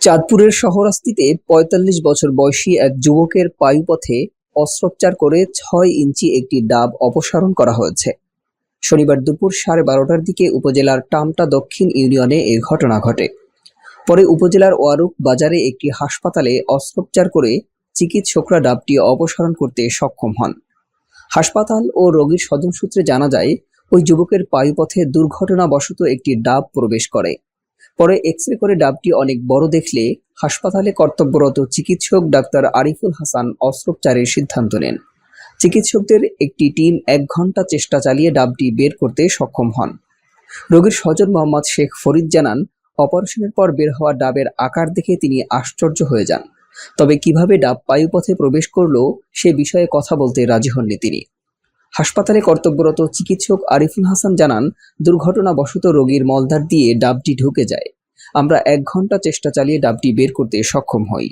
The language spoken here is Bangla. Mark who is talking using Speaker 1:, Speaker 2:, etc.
Speaker 1: চাঁদপুরের শহরাস্তিতে পঁয়তাল্লিশ বছর বয়সী এক যুবকের পায়ুপথে অস্ত্রোপচার করে ছয় ইঞ্চি একটি ডাব অপসারণ করা হয়েছে। শনিবার দুপুর সাড়ে বারোটার দিকে উপজেলার টামটা দক্ষিণ ইউনিয়নে এ ঘটনা ঘটে। পরে উপজেলার ওয়ারুক বাজারে একটি হাসপাতালে অস্ত্রোপচার করে চিকিৎসকরা ডাবটি অপসারণ করতে সক্ষম হন। হাসপাতাল ও রোগীর স্বজন সূত্রে জানা যায়, ওই যুবকের পায়ুপথে দুর্ঘটনাবশত একটি ডাব প্রবেশ করে। পরে এক্স রে করে ডাবটি অনেক বড় দেখলে হাসপাতালে কর্তব্যরত চিকিৎসক ডাক্তার আরিফুল হাসান অস্ত্রোপচারের সিদ্ধান্ত নেন। চিকিৎসকদের একটি টিম এক ঘণ্টা চেষ্টা চালিয়ে ডাবটি বের করতে সক্ষম হন। রোগীর স্বজন মোহাম্মদ শেখ ফরিদ জানান, অপারেশনের পর বের হওয়া ডাবের আকার দেখে তিনি আশ্চর্য হয়ে যান। তবে কীভাবে ডাব পায়ুপথে প্রবেশ করল সে বিষয়ে কথা বলতে রাজি হননি তিনি। হাসপাতালে কর্তব্যরত চিকিৎসক আরিফুল হাসান জানান, দুর্ঘটনাবশত রোগীর মলদার দিয়ে ডাবটি ঢুকে যায়। আমরা এক ঘণ্টা চেষ্টা চালিয়ে ডাবটি বের করতে সক্ষম হই।